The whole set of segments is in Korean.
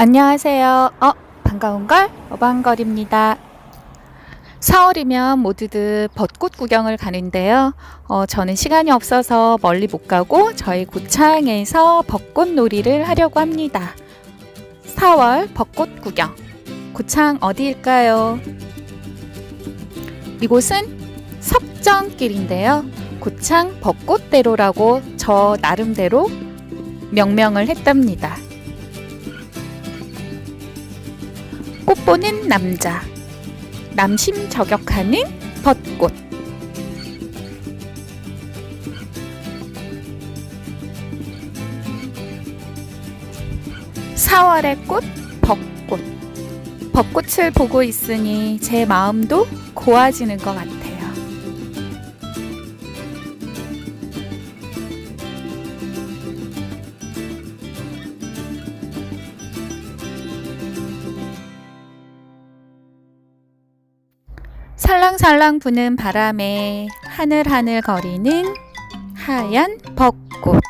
안녕하세요. 어, 반가운 걸? 어반걸입니다. 4월이면 모두들 벚꽃 구경을 가는데요. 어, 저는 시간이 없어서 멀리 못 가고 저희 고창에서 벚꽃 놀이를 하려고 합니다. 4월 벚꽃 구경. 고창 어디일까요? 이곳은 석정길인데요. 고창 벚꽃대로라고 저 나름대로 명명을 했답니다. 꽃 보는 남자. 남심 저격하는 벚꽃. 사월의 꽃, 벚꽃. 벚꽃을 보고 있으니 제 마음도 고와지는 것 같아 살랑살랑 부는 바람에 하늘하늘 거리는 하얀 벚꽃.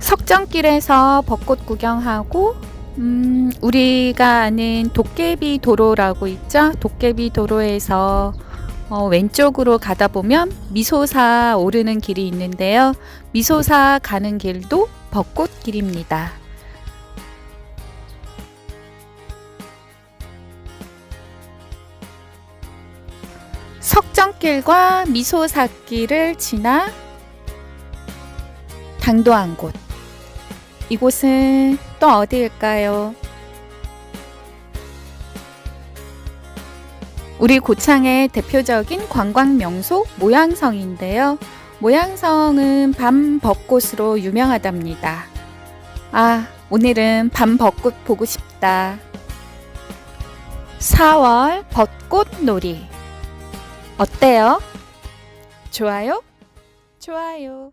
석정길에서 벚꽃 구경하고 음, 우리가 아는 도깨비 도로라고 있죠? 도깨비 도로에서 어, 왼쪽으로 가다 보면 미소사 오르는 길이 있는데요. 미소사 가는 길도 벚꽃 길입니다. 석정길과 미소사길을 지나 당도한 곳. 이곳은 또 어디일까요? 우리 고창의 대표적인 관광 명소 모양성인데요. 모양성은 밤 벚꽃으로 유명하답니다. 아, 오늘은 밤 벚꽃 보고 싶다. 4월 벚꽃 놀이. 어때요? 좋아요? 좋아요.